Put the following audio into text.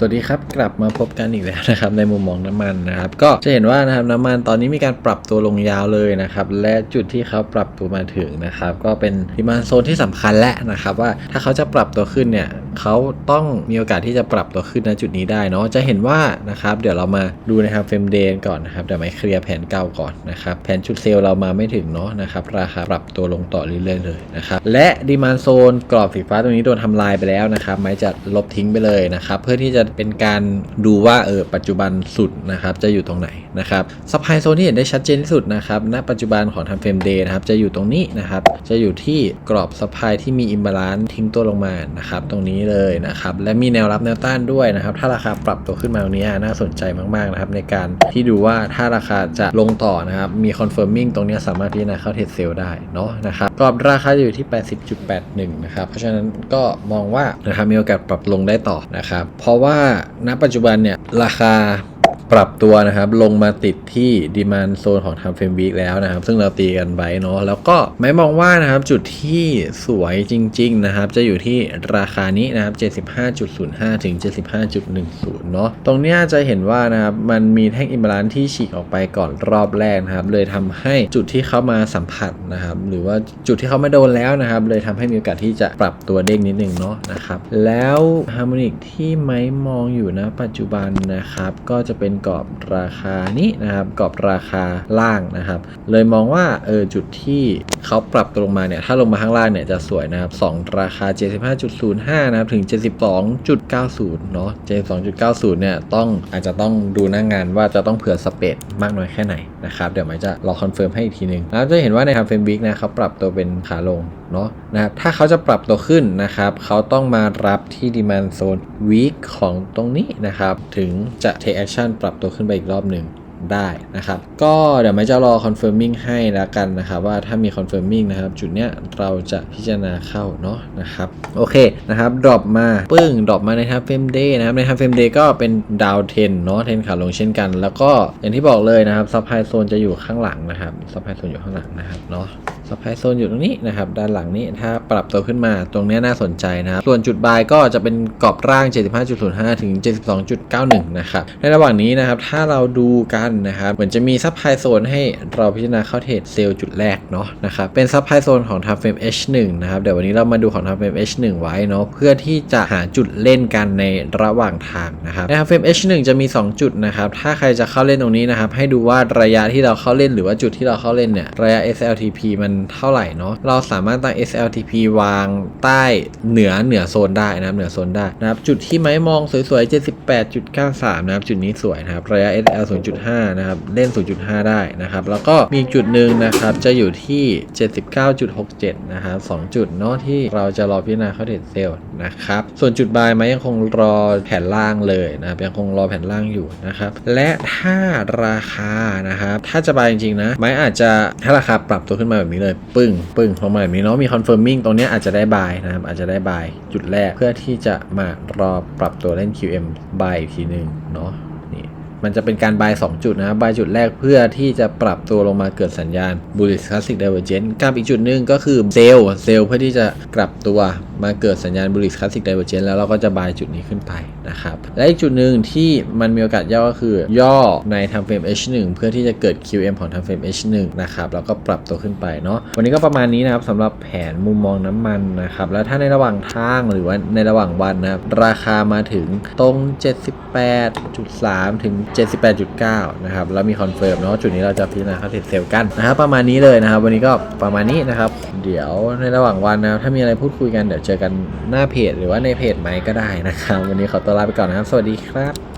สวัสดีครับ กลับมาพบกันอีกแล้วนะครับในมุมมองน้ำมันนะครับก็จะเห็นว่านะครับน้ำมันตอนนี้มีการปรับตัวลงยาวเลยนะครับและจุดที่เขาปรับตัวมาถึงนะครับก็เป็นดิมานโซนที่สำคัญและนะครับว่าถ้าเขาจะปรับตัวขึ้นเนี่ย เขาต้องมีโอกาสที่จะปรับตัวขึ้นณจุดนี้ได้เนาะจะเห็นว่านะครับเดี๋ยวเรามาดูนะครับเฟรมเดนก่อนนะครับเดี๋ยวไม่เคลียร์แผนเก่าก่อนนะครับแผนชุดเซลล์เรามาไม่ถึงเนาะนะครับราคาปรับตัวลงต่อเรื่อยๆเลยนะครับและดิมานโซนกรอบสีฟ้าตรงนี้โดนทำลายไปแล้วนะครับไม่จะลบทิ้งไปเลยนะครับเพื่อที่จะเป็นการดูว่าเออปัจจุบันสุดนะครับจะอยู่ตรงไหนนะครับซัพพลายโซนที่เห็นได้ชัดเจนที่สุดนะครับณปัจจุบันของทำเฟรมเดย์นะครับจะอยู่ตรงนี้นะครับจะอยู่ที่กรอบซัพพลายที่มีอิมบาลานซ์ทิ้งตัวลงมานะครับตรงนี้เลยนะครับ และมีแนวรับแนวต้านด้วยนะครับ ถ้าราคาปรับตัวขึ้นมาตรงนี้น่าสนใจมากๆนะครับในการที่ดูว่าถ้าราคาจะลงต่อนะครับมีคอนเฟิร์มมิ่งตรงนี้สามารถพิจารณาเข้าเทรดเซลได้เนาะนะครับกรอบราคาอยู่ที่ 80.81 นะครับ เพราะฉะนั้นก็มองว่านะครับมีโอกาสปรับลงได้ต่อนะครับ เพราะว่าณปัจจุบันเนี่ยราคา ปรับตัวนะครับลงมาติดที่ดีมานโซนของทำเฟรมวีคแล้วนะครับ ซึ่งเราตีกันไว้เนาะแล้วก็ไม่มองว่านะครับจุดที่สวยจริง ๆ นะครับ จะอยู่ที่ราคานี้นะครับ 75.05 ถึง 75.10 เนาะตรงนี้จะเห็นว่านะครับมันมีแท่งอิมบาลานซ์ที่ฉีกออกไปก่อนรอบแรกนะครับ เลยทำให้จุดที่เข้ามาสัมผัสนะครับ หรือว่าจุดที่เขาไม่โดนแล้วนะครับ เลยทำให้มีโอกาสที่จะปรับตัวเด้งนิดนึงเนาะนะครับแล้วฮาร์โมนิกที่ไม้มองอยู่นะปัจจุบันนะครับก็จะเป็นกรอบราคานี้นะครับกรอบราคาล่างนะครับ เลยมองว่าเออจุดที่เขาปรับตัวลงมาเนี่ยถ้าลงมาข้างล่างเนี่ยจะสวยนะครับสองราคา 75.05 นะครับถึง 72.90 เนาะ72.90 เนี่ยต้องอาจจะต้องดูหน้างงานว่าจะต้องเผื่อสเปดมากน้อยแค่ไหนนะครับเดี๋ยวมายจะรอคอนเฟิร์มให้อีกทีหนึงแล้วจะเห็นว่าในทำเฟรมวิกนะเขาปรับตัวเป็นขาลงเนาะนะครับถ้าเขาจะปรับตัวขึ้นนะครับเขาต้องมารับที่ดีมานโซนวีคของตรงนี้นะครับถึงจะ take action ปรับตัวขึ้นไปอีกรอบหนึ่งได้นะครับ ก็เดี๋ยวไม่จะรอ confirming ให้แล้วกันนะครับว่าถ้ามี confirming นะครับ จุดเนี้ยเราจะพิจารณาเข้าเนาะนะครับโอเคนะครับดรอปมาปึ้งดรอปมาในทับเฟมเดย์นะครับในทับเฟมเดย์ก็เป็นดาวเทนเนาะเทนขาลงเช่นกัน แล้วก็อย่างที่บอกเลยนะครับซัพพลายโซนจะอยู่ข้างหลังนะครับซัพพลายโซนอยู่ข้างหลังนะครับเนาะ ซัพพลายโซนอยู่ตรงนี้นะครับ ด้านหลังนี้ถ้าปรับตัวขึ้นมาตรงนี้น่าสนใจนะครับ ส่วนจุดบายก็จะเป็นกรอบร่าง 75.05 ถึง 72.91 นะครับ ในระหว่างนี้นะครับ ถ้าเราดูกันนะครับ เหมือนจะมีซัพพลายโซนให้เราพิจารณาเข้าเทรดเซลล์จุดแรกเนาะนะครับ เป็นซัพพลายโซนของ Time Frame H1 นะครับ เดี๋ยววันนี้เรามาดูของ Time Frame H1 ไว้เนาะเพื่อที่จะหาจุดเล่นกันในระหว่างทางนะครับใน Time Frame H1 จะมี 2 จุดนะครับถ้าใครจะเข้าเล่นตรงนี้นะครับให้ดูว่าระยะที่เราเข้าเล่นหรือว่าจุดที่เราเข้าเล่นเนี่ยระยะ SLTP มันเท่าไหร่เนาะเราสามารถตั้ง SLTP วางใต้เหนือเหนือโซนได้นะครับเหนือโซนได้นะครับจุดที่ไม้มองสวยๆ 78.93 นะครับจุดนี้สวยนะครับระยะ SL 0.5 นะครับเล่น 0.5 ได้นะครับแล้วก็มีจุดหนึ่งนะครับจะอยู่ที่ 79.67 นะครับสองจุดเนาะที่เราจะรอพิจารณาเข้าเทรดเซลล์นะครับส่วนจุดบายไม้ยังคงรอแผ่นล่างเลยนะครับยังคงรอแผ่นล่างอยู่นะครับและถ้าราคานะครับถ้าจะบายจริงๆนะไม้อาจจะถ้าราคาปรับตัวขึ้นมาแบบนี้เลยปึ้งปึ้งพอมาแบบนี้เนาะมีคอนเฟิร์มมิ่งตรงนี้อาจจะได้บายนะครับอาจจะได้บายจุดแรกเพื่อที่จะมารอปรับตัวเล่น QM บายอีกทีหนึ่งเนาะ มันจะเป็นการบาย 2 จุดนะครับบายจุดแรกเพื่อที่จะปรับตัวลงมาเกิดสัญญาณ bullish classic divergence กับอีกจุดหนึ่งก็คือเซลล์เซลล์เพื่อที่จะกลับตัวมาเกิดสัญญาณ bullish classic divergence แล้วเราก็จะบายจุดนี้ขึ้นไปนะครับ และอีกจุดหนึ่งที่มันมีโอกาสย่อก็คือย่อใน time frame H1 เพื่อที่จะเกิด QM ของ time frame H1 นะครับแล้วก็ปรับตัวขึ้นไปเนาะวันนี้ก็ประมาณนี้นะครับสำหรับแผนมุมมองน้ำมันนะครับแล้วถ้าในระหว่างทางหรือว่าในระหว่างวันนะครับราคามาถึงตรง 78.3 ถึง78.9 นะครับ แล้วมีคอนเฟิร์มเนาะจุดนี้เราจะพิจารณาเข้าเทรดเซลล์กันนะครับ ประมาณนี้เลยนะครับ วันนี้ก็ประมาณนี้นะครับ เดี๋ยวในระหว่างวันนะถ้ามีอะไรพูดคุยกันเดี๋ยวเจอกันหน้าเพจ หรือว่าในเพจไหมก็ได้นะครับ วันนี้ขอตัวลาไปก่อนนะครับ สวัสดีครับ